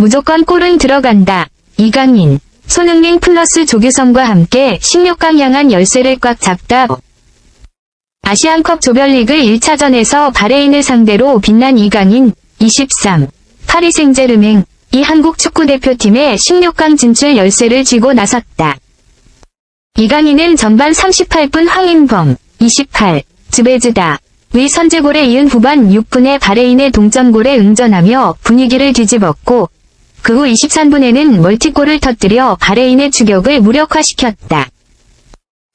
무조건 골은 들어간다. 이강인, 손흥민 플러스 조규성과 함께 16강 향한 열쇠를 꽉 잡다. 아시안컵 조별리그 1차전에서 바레인을 상대로 빛난 이강인, 23, 파리 생제르맹, 이 한국 축구대표팀의 16강 진출 열쇠를 쥐고 나섰다. 이강인은 전반 38분 황인범, 28, 즈베즈다, 의 선제골에 이은 후반 6분에 바레인의 동점골에 응전하며 분위기를 뒤집었고, 그 후 23분에는 멀티골을 터뜨려 바레인의 추격을 무력화시켰다.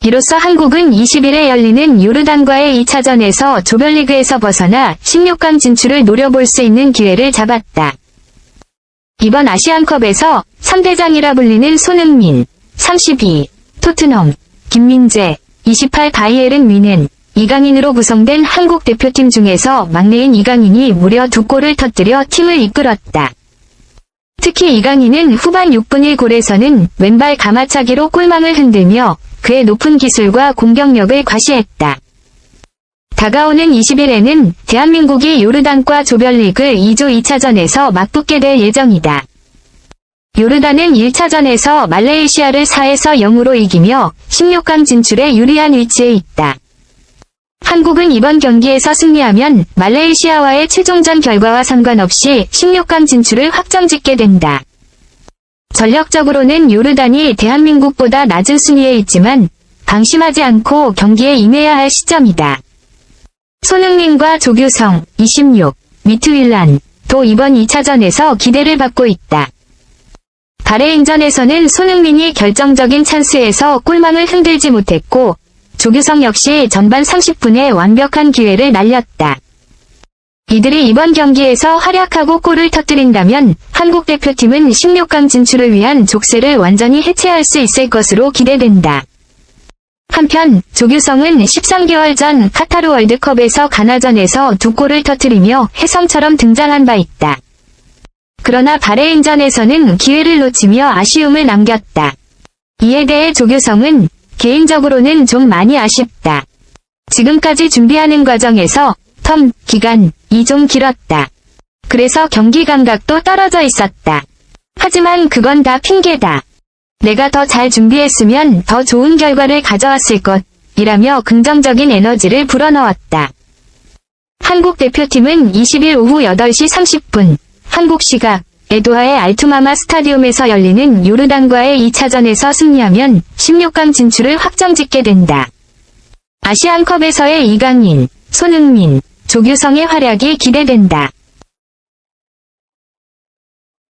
이로써 한국은 20일에 열리는 요르단과의 2차전에서 조별리그에서 벗어나 16강 진출을 노려볼 수 있는 기회를 잡았다. 이번 아시안컵에서 3대장이라 불리는 손흥민, 32, 토트넘, 김민재, 28 바이에른 위는 이강인으로 구성된 한국 대표팀 중에서 막내인 이강인이 무려 두 골을 터뜨려 팀을 이끌었다. 특히 이강인은 후반 6분 1골에서는 왼발 가마차기로 골망을 흔들며 그의 높은 기술과 공격력을 과시했다. 다가오는 20일에는 대한민국이 요르단과 조별리그 2조 2차전에서 맞붙게 될 예정이다. 요르단은 1차전에서 말레이시아를 4에서 0으로 이기며 16강 진출에 유리한 위치에 있다. 한국은 이번 경기에서 승리하면 말레이시아와의 최종전 결과와 상관없이 16강 진출을 확정짓게 된다. 전력적으로는 요르단이 대한민국보다 낮은 순위에 있지만 방심하지 않고 경기에 임해야 할 시점이다. 손흥민과 조규성, 26, 미트윌란, 도 이번 2차전에서 기대를 받고 있다. 바레인전에서는 손흥민이 결정적인 찬스에서 골망을 흔들지 못했고, 조규성 역시 전반 30분에 완벽한 기회를 날렸다. 이들이 이번 경기에서 활약하고 골을 터뜨린다면 한국 대표팀은 16강 진출을 위한 족쇄를 완전히 해체할 수 있을 것으로 기대된다. 한편 조규성은 13개월 전 카타르 월드컵에서 가나전에서 두 골을 터뜨리며 혜성처럼 등장한 바 있다. 그러나 바레인전에서는 기회를 놓치며 아쉬움을 남겼다. 이에 대해 조규성은 개인적으로는 좀 많이 아쉽다. 지금까지 준비하는 과정에서 텀, 기간 이 좀 길었다. 그래서 경기 감각도 떨어져 있었다. 하지만 그건 다 핑계다. 내가 더 잘 준비했으면 더 좋은 결과를 가져왔을 것, 이라며 긍정적인 에너지를 불어넣었다. 한국 대표팀은 20일 오후 8시 30분, 한국 시각, 에도하의 알투마마 스타디움에서 열리는 요르단과의 2차전에서 승리하면 16강 진출을 확정짓게 된다. 아시안컵에서의 이강인, 손흥민, 조규성의 활약이 기대된다.